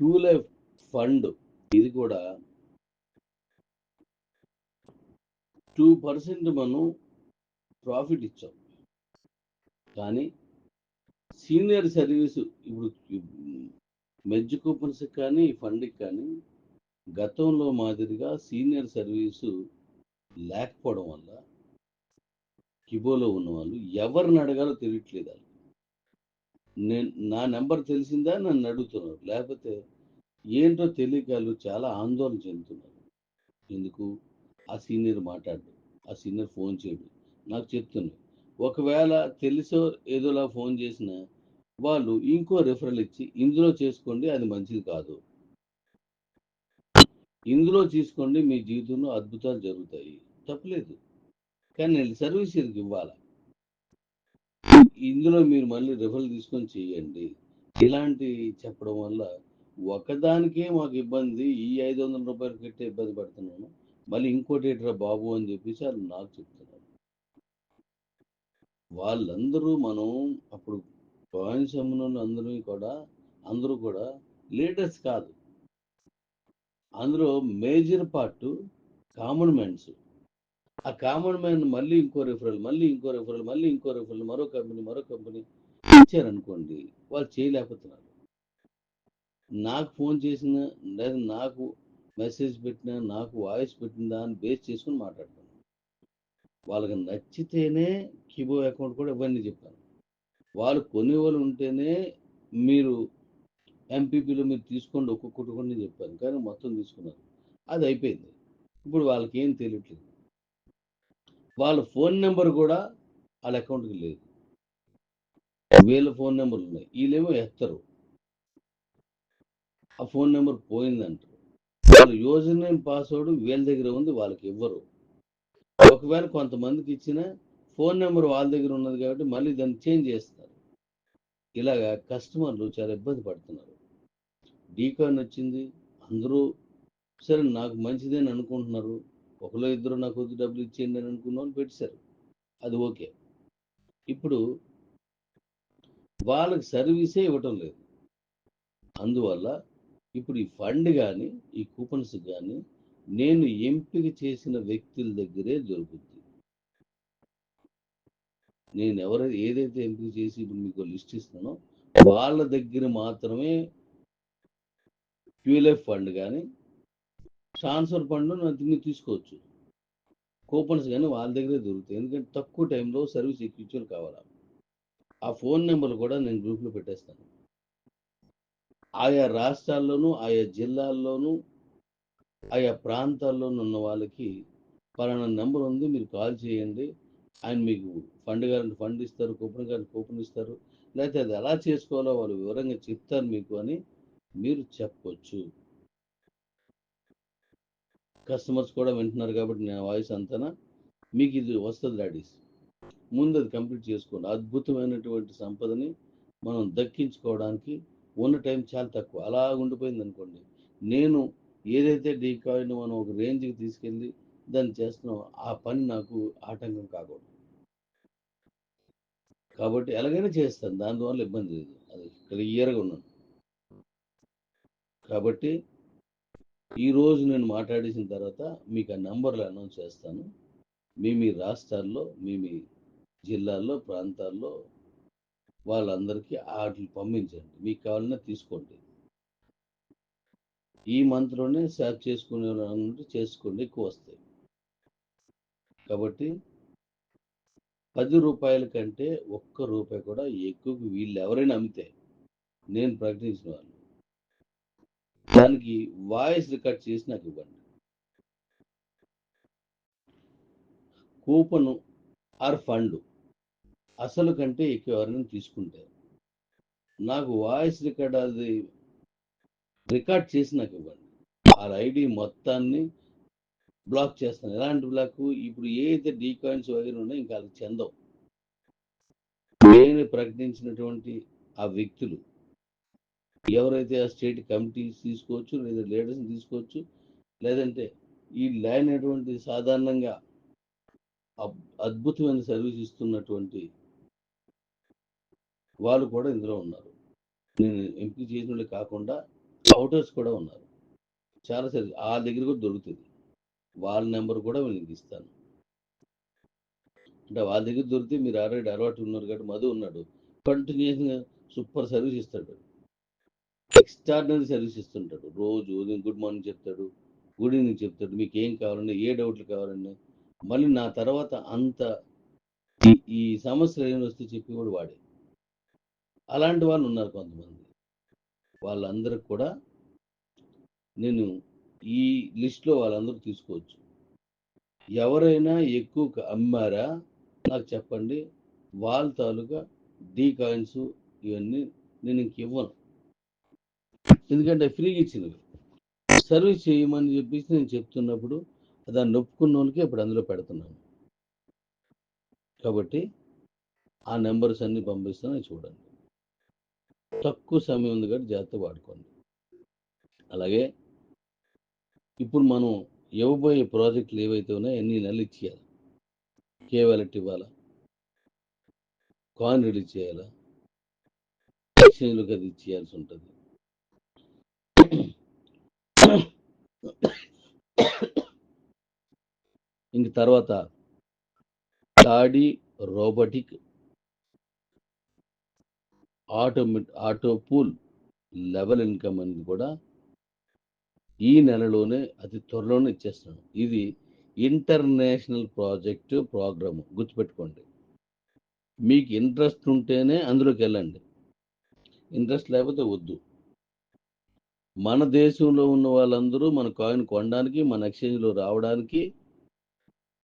క్యూలే fund ఇది కూడా two percent మనం ప్రాఫిట్ ఇచ్చాం. కానీ సీనియర్ సర్వీసు ఇప్పుడు మెజ్ కూపన్స్ కానీ ఫండ్కి కానీ గతంలో మాదిరిగా సీనియర్ సర్వీసు లేకపోవడం వల్ల కిబోలో ఉన్న వాళ్ళు ఎవరిని అడగాలో తెలియట్లేదు వాళ్ళు నేను నా నెంబర్ తెలిసిందా? నన్ను అడుగుతున్నారు. లేకపోతే ఏంటో తెలియక వాళ్ళు చాలా ఆందోళన చెందుతున్నారు. ఎందుకు? ఆ సీనియర్ మాట్లాడు. ఆ సీనియర్ ఫోన్ చేయడు. నాకు చెప్తున్నాడు ఒకవేళ తెలిసో ఏదోలా ఫోన్ చేసినా వాళ్ళు ఇంకో రిఫరల్ ఇచ్చి ఇందులో చేసుకోండి అది మంచిది కాదు. ఇందులో తీసుకోండి మీ జీవితంలో అద్భుతాలు జరుగుతాయి. తప్పలేదు. కానీ నేను సర్వీస్ ఇవ్వాలి? ఇందులో మీరు మళ్ళీ రిఫర్ తీసుకొని చేయండి. ఇలాంటి చెప్పడం వల్ల ఒకదానికే మాకు ఇబ్బంది ఈ ఐదు వందల రూపాయలు కట్టే ఇబ్బంది పడుతున్నాను. మళ్ళీ ఇంకోటి ఏట్రా బాబు అని చెప్పేసి వాళ్ళు నాకు చెప్తున్నారు. వాళ్ళందరూ మనం అప్పుడు కోనసీమ అందరూ కూడా అందరూ కూడా లీడర్స్ కాదు. అందులో మేజర్ పార్ట్ కామన్ మెన్స్ ఆ కామన్ మ్యాన్ మళ్ళీ ఇంకో రిఫరల్ మళ్ళీ ఇంకో రిఫరల్ మళ్ళీ ఇంకో రిఫరల్ మరో కంపెనీ మరో కంపెనీ ఇచ్చారనుకోండి వాళ్ళు చేయలేకపోతున్నారు. నాకు ఫోన్ చేసిన లేదా నాకు మెసేజ్ పెట్టినా నాకు వాయిస్ పెట్టిందా అని బేస్ చేసుకుని మాట్లాడతాను వాళ్ళకి నచ్చితేనే కీబో అకౌంట్ కూడా ఇవ్వండి చెప్పాను వాళ్ళు కొనేవాళ్ళు ఉంటేనే మీరు ఎంపీపీలో మీరు తీసుకోండి ఒక్కొక్కటి కొన్ని చెప్పాను కానీ మొత్తం తీసుకున్నారు. అది అయిపోయింది. ఇప్పుడు వాళ్ళకి ఏం తెలియట్లేదు. వాళ్ళ ఫోన్ నెంబర్ కూడా వాళ్ళ అకౌంట్కి లేదు. వీళ్ళ ఫోన్ నెంబర్లు ఉన్నాయి. వీళ్ళేమో ఎత్తరు. ఆ ఫోన్ నెంబర్ పోయిందంటారు. వాళ్ళ యూజర్ నేమ్ పాస్వర్డ్ వీళ్ళ దగ్గర ఉంది వాళ్ళకి ఇవ్వరు. ఒకవేళ కొంతమందికి ఇచ్చిన ఫోన్ నెంబర్ వాళ్ళ దగ్గర ఉన్నది కాబట్టి మళ్ళీ దాన్ని చేంజ్ చేస్తారు ఇలాగా కస్టమర్లు చాలా ఇబ్బంది పడుతున్నారు. డీకాన్ వచ్చింది. అందరూ సరే నాకు మంచిదని అనుకుంటున్నారు. ఒకలో ఇద్దరు నాకు కొద్ది డబ్బులు ఇచ్చేయండి అని అనుకున్న వాళ్ళు పెట్టారు. అది ఓకే. ఇప్పుడు వాళ్ళకి సర్వీసే ఇవ్వటం లేదు. అందువల్ల ఇప్పుడు ఈ ఫండ్ కానీ ఈ కూపన్స్ కానీ నేను ఎంపిక చేసిన వ్యక్తుల దగ్గరే దొరుకుతుంది నేను ఎవరైతే ఏదైతే ఎంపిక చేసి ఇప్పుడు మీకు లిస్ట్ ఇస్తానో వాళ్ళ దగ్గర మాత్రమే క్యూలెఫ్ ఫండ్ కానీ ట్రాన్స్ఫర్ ఫండ్ మీరు తీసుకోవచ్చు. కూపన్స్ కానీ వాళ్ళ దగ్గరే దొరుకుతాయి. ఎందుకంటే తక్కువ టైంలో సర్వీస్ ఎక్కించుకొని కావాలా? ఆ ఫోన్ నెంబర్ కూడా నేను గ్రూప్లో పెట్టేస్తాను. ఆయా రాష్ట్రాల్లోనూ ఆయా జిల్లాల్లోనూ ఆయా ప్రాంతాల్లోనూ ఉన్న వాళ్ళకి పలానా నెంబర్ ఉంది మీరు కాల్ చేయండి. ఆయన మీకు ఫండ్ గారిని ఫండ్ ఇస్తారు కూపన్ గారిని కూపన్ ఇస్తారు. లేకపోతే అది ఎలా చేసుకోవాలో వాళ్ళు వివరంగా చెప్తారు మీకు అని మీరు చెప్పొచ్చు. కస్టమర్స్ కూడా వింటున్నారు కాబట్టి నా వాయిస్ అంతనా? మీకు ఇది వస్తుంది డాడీస్ ముందు అది కంప్లీట్ చేసుకోండి. అద్భుతమైనటువంటి సంపదని మనం దక్కించుకోవడానికి ఉన్న టైం చాలా తక్కువ. అలా ఉండిపోయింది అనుకోండి. నేను ఏదైతే డీ కాయిన్ మనం ఒక రేంజ్కి తీసుకెళ్ళి దాన్ని చేస్తున్నాం ఆ పని నాకు ఆటంకం కాకూడదు. కాబట్టి ఎలాగైనా చేస్తాను. దానివల్ల ఇబ్బంది లేదు. అది క్లియర్గా ఉన్నాను. కాబట్టి ఈరోజు నేను మాట్లాడేసిన తర్వాత మీకు ఆ నంబర్లు అనౌన్స్ చేస్తాను. మీ మీ రాష్ట్రాల్లో మీ మీ జిల్లాల్లో ప్రాంతాల్లో వాళ్ళందరికీ వాటిని పంపించండి. మీకు కావాలన్నా తీసుకోండి. ఈ మంత్లోనే సేవ్ చేసుకునే చేసుకోండి ఎక్కువ వస్తాయి. కాబట్టి పది రూపాయల కంటే ఒక్క రూపాయి కూడా ఎక్కువ వీళ్ళు ఎవరైనా అమ్మితే నేను ప్రకటించిన వాళ్ళు దానికి వాయిస్ రికార్డ్ చేసి నాకు ఇవ్వండి. కూపను ఆర్ ఫండ్ అసలు కంటే ఎక్కువ ఎవరైనా తీసుకుంటే నాకు వాయిస్ రికార్డ్ అది రికార్డ్ చేసి నాకు ఇవ్వండి. ఆ ఐడి మొత్తాన్ని బ్లాక్ చేస్తాను. ఎలాంటి బ్లాక్? ఇప్పుడు ఏదైతే డీకాయిన్స్ డీ కాయిన్స్ ఉన్నాయో ఇంకా అది చెందవు. నేను ప్రకటించినటువంటి ఆ వ్యక్తులు ఎవరైతే ఆ స్టేట్ కమిటీస్ తీసుకోవచ్చు లేదా లీడర్స్ని తీసుకోవచ్చు లేదంటే ఈ ల్యాండ్ అనేటువంటి సాధారణంగా అబ్- అద్భుతమైన సర్వీస్ ఇస్తున్నటువంటి వాళ్ళు కూడా ఇందులో ఉన్నారు. నేను ఎంపిక చేసిన వాళ్ళు కాకుండా అవుటర్స్ కూడా ఉన్నారు. చాలా సరి ఆ దగ్గర కూడా దొరుకుతుంది. వాళ్ళ నెంబర్ కూడా వీళ్ళకి ఇస్తాను. అంటే వాళ్ళ దగ్గర దొరికితే మీరు ఆల్రెడీ అలవాటు ఉన్నారు కాబట్టి మధు ఉన్నాడు. కంటిన్యూస్గా సూపర్ సర్వీస్ ఇస్తాడు. ఎక్స్టర్నల్ సర్వీస్ ఇస్తుంటాడు. రోజు ఉదయం గుడ్ మార్నింగ్ చెప్తాడు గుడ్ ఈవినింగ్ చెప్తాడు మీకు ఏం కావాలన్నా ఏ డౌట్లు కావాలన్నా మళ్ళీ నా తర్వాత అంత ఈ- ఈ సమస్యలు ఏమి వస్తే చెప్పి కూడా వాడే. అలాంటి వాళ్ళు ఉన్నారు కొంతమంది. వాళ్ళందరికి కూడా నేను ఈ లిస్ట్లో వాళ్ళందరూ తీసుకోవచ్చు. ఎవరైనా ఎక్కువ అమ్మారా? నాకు చెప్పండి. వాళ్ళ తాలూకా డీ కాయిన్స్ ఇవన్నీ నేను ఇంక ఇవ్వను. ఎందుకంటే ఫ్రీగా ఇచ్చింది. సర్వీస్ చేయమని చెప్పేసి నేను చెప్తున్నప్పుడు దాన్ని నొప్పుకున్న వాళ్ళకి ఇప్పుడు అందులో పెడుతున్నాను. కాబట్టి ఆ నెంబర్స్ అన్ని పంపిస్తాను చూడండి. తక్కువ సమయం ఉంది కాబట్టి జాగ్రత్త వాడుకోండి. అలాగే ఇప్పుడు మనం ఇవ్వబోయే ప్రాజెక్టులు ఏవైతే ఉన్నాయో ఎన్ని నెలలు ఇచ్చేయాలి? కేవలెట్ ఇవ్వాలా? కాయిన్ రిలీజ్ చేయాలా? ఎక్స్చేంజ్లోకి అది ఇచ్చేయాల్సి ఉంటుంది. ఇంక తర్వాత toddy robotic automate auto pool level income అనేది కూడా ఈ నెలలోనే అతి త్వరలోనే ఇచ్చేస్తాను ఇది ఇంటర్నేషనల్ ప్రాజెక్ట్ ప్రోగ్రాము గుర్తుపెట్టుకోండి. మీకు ఇంట్రెస్ట్ ఉంటేనే అందులోకి వెళ్ళండి. ఇంట్రెస్ట్ లేకపోతే వద్దు. మన దేశంలో ఉన్న వాళ్ళందరూ మన కాయిన్ కొనడానికి మన ఎక్స్చేంజ్లో రావడానికి